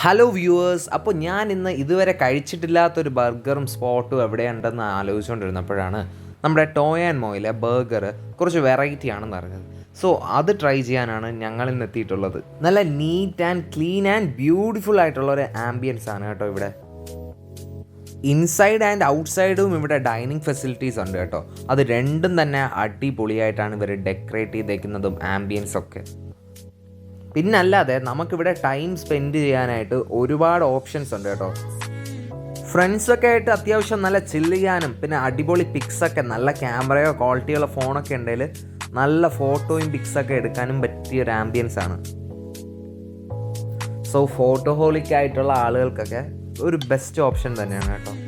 Hello viewers അപ്പോൾ ഞാൻ ഇന്ന് ഇതുവരെ കഴിച്ചിട്ടില്ലാത്തൊരു ബർഗറും സ്പോട്ടും എവിടെയുണ്ടെന്ന് ആലോചിച്ചുകൊണ്ടിരുന്നപ്പോഴാണ് നമ്മുടെ ടോയ് ആൻഡ് മോയിലെ ബർഗർ കുറച്ച് വെറൈറ്റി ആണെന്ന് അറിഞ്ഞത്. സോ അത് ട്രൈ ചെയ്യാനാണ് ഞങ്ങൾ ഇന്ന് എത്തിയിട്ടുള്ളത്. നല്ല neat and clean and beautiful ആയിട്ടുള്ള ഒരു ആംബിയൻസ് ആണ് കേട്ടോ ഇവിടെ. ഇൻസൈഡ് ആൻഡ് ഔട്ട്സൈഡും ഇവിടെ ഡൈനിങ് ഫെസിലിറ്റീസ് ഉണ്ട് കേട്ടോ. അത് രണ്ടും തന്നെ അടിപൊളിയായിട്ടാണ് ഇവർ ഡെക്കറേറ്റ് ചെയ്തേക്കുന്നതും ആംബിയൻസ് ഒക്കെ. പിന്നല്ലാതെ നമുക്കിവിടെ ടൈം സ്പെൻഡ് ചെയ്യാനായിട്ട് ഒരുപാട് ഓപ്ഷൻസ് ഉണ്ട് കേട്ടോ. ഫ്രണ്ട്സൊക്കെ ആയിട്ട് അത്യാവശ്യം നല്ല ചില്ല് ചെയ്യാനും പിന്നെ അടിപൊളി പിക്സൊക്കെ നല്ല ക്യാമറയോ ക്വാളിറ്റിയുള്ള ഫോണൊക്കെ ഉണ്ടെങ്കിൽ നല്ല ഫോട്ടോയും പിക്സൊക്കെ എടുക്കാനും പറ്റിയ ഒരു ആംബിയൻസ് ആണ്. സോ ഫോട്ടോഹോളിക് ആയിട്ടുള്ള ആളുകൾക്കൊക്കെ ഒരു ബെസ്റ്റ് ഓപ്ഷൻ തന്നെയാണ് കേട്ടോ.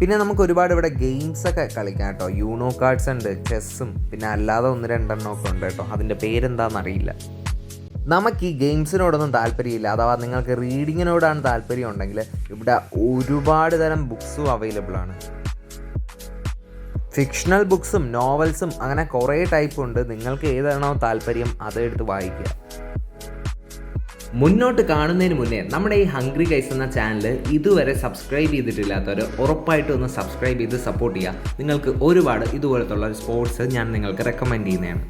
പിന്നെ നമുക്ക് ഒരുപാട് ഇവിടെ ഗെയിംസ് ഒക്കെ കളിക്കാം കേട്ടോ. യൂണോ കാർഡ്സ് ഉണ്ട് ചെസ്സും പിന്നെ അല്ലാതെ ഒന്ന് രണ്ടെണ്ണം ഒക്കെ ഉണ്ട് കേട്ടോ. അതിന്റെ പേരെന്താണെന്ന് അറിയില്ല നമുക്ക് ഈ ഗെയിംസിനോടൊന്നും താല്പര്യമില്ല. അഥവാ നിങ്ങൾക്ക് റീഡിങ്ങിനോടാണ് താല്പര്യം ഉണ്ടെങ്കിൽ ഇവിടെ ഒരുപാട് തരം ബുക്സും അവൈലബിൾ ആണ്. ഫിക്ഷണൽ ബുക്സും നോവൽസും അങ്ങനെ കുറേ ടൈപ്പ് ഉണ്ട്. നിങ്ങൾക്ക് ഏതാണോ താല്പര്യം അതെടുത്ത് വായിക്കുക. മുന്നോട്ട് കാണുന്നതിന് മുന്നേ നമ്മുടെ ഈ ഹംഗ്രി ഗൈസ് എന്ന ചാനൽ ഇതുവരെ സബ്സ്ക്രൈബ് ചെയ്തിട്ടില്ലാത്തവർ ഉറപ്പായിട്ടും ഒന്ന് സബ്സ്ക്രൈബ് ചെയ്ത് സപ്പോർട്ട് ചെയ്യുക നിങ്ങൾക്ക് ഒരുപാട് ഇതുപോലത്തുള്ള സ്പോർട്സ് ഞാൻ നിങ്ങൾക്ക് റെക്കമെൻഡ് ചെയ്യുന്നതാണ്.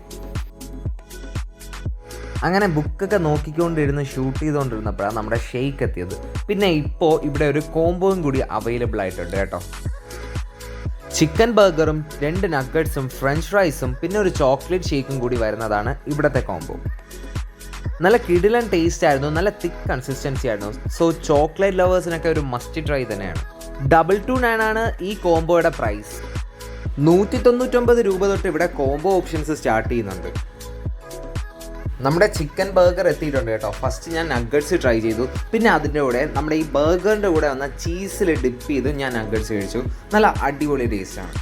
അങ്ങനെ ബുക്കൊക്കെ നോക്കിക്കൊണ്ടിരുന്ന് ഷൂട്ട് ചെയ്തുകൊണ്ടിരുന്നപ്പോഴാണ് നമ്മുടെ ഷെയ്ക്ക് എത്തിയത്. പിന്നെ ഇപ്പോൾ ഇവിടെ ഒരു കോംബോയും കൂടി അവൈലബിൾ ആയിട്ടുണ്ട് കേട്ടോ. ചിക്കൻ ബർഗറും രണ്ട് നഗറ്റ്സും ഫ്രഞ്ച് ഫ്രൈസും പിന്നെ ഒരു ചോക്ലേറ്റ് ഷേക്കും കൂടി വരുന്നതാണ് ഇവിടുത്തെ കോംബോ നല്ല കിടിലൻ ടേസ്റ്റ് ആയിരുന്നു നല്ല തിക്ക് കൺസിസ്റ്റൻസി ആയിരുന്നു. സോ ചോക്ലേറ്റ് ലവേഴ്സിനൊക്കെ ഒരു മസ്റ്റ് ട്രൈ തന്നെയാണ്. ഡബിൾ ടു നയൻ ആണ് ഈ കോംബോയുടെ പ്രൈസ് നൂറ്റി തൊണ്ണൂറ്റൊമ്പത് രൂപ തൊട്ട് ഇവിടെ കോംബോ ഓപ്ഷൻസ് സ്റ്റാർട്ട് ചെയ്യുന്നുണ്ട്. നമ്മുടെ ചിക്കൻ ബർഗർ എത്തിയിട്ടുണ്ട് കേട്ടോ. ഫസ്റ്റ് ഞാൻ നഗറ്റ്സ് ട്രൈ ചെയ്തു. പിന്നെ അതിന്റെ കൂടെ നമ്മുടെ ഈ ബർഗറിന്റെ കൂടെ വന്ന ചീസിൽ ഡിപ്പ് ചെയ്ത് ഞാൻ നഗറ്റ്സ് കഴിച്ചു. നല്ല അടിപൊളി ടേസ്റ്റാണ്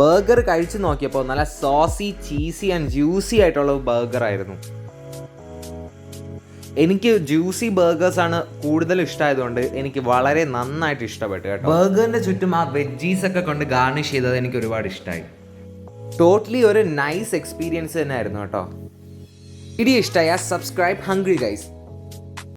ബർഗർ കഴിച്ചു നോക്കിയപ്പോൾ നല്ല സോസി ചീസി ആൻഡ് ജ്യൂസി ആയിട്ടുള്ള ബർഗർ ആയിരുന്നു. എനിക്ക് ജ്യൂസി ബർഗേഴ്സ് ആണ് കൂടുതൽ ഇഷ്ടമായതുകൊണ്ട് എനിക്ക് വളരെ നന്നായിട്ട് ഇഷ്ടപ്പെട്ടു കേട്ടോ. ബർഗറിന്റെ ചുറ്റും ആ വെജീസ് ഒക്കെ കൊണ്ട് ഗാർണിഷ് ചെയ്തത് എനിക്ക് ഒരുപാട് ഇഷ്ടമായി ടോട്ടലി ഒരു നൈസ് എക്സ്പീരിയൻസ് തന്നെ ആയിരുന്നു കേട്ടോ. ഇടി ഇഷ്ടമായ സബ്സ്ക്രൈബ് ഹംഗ്രി ഗൈസ്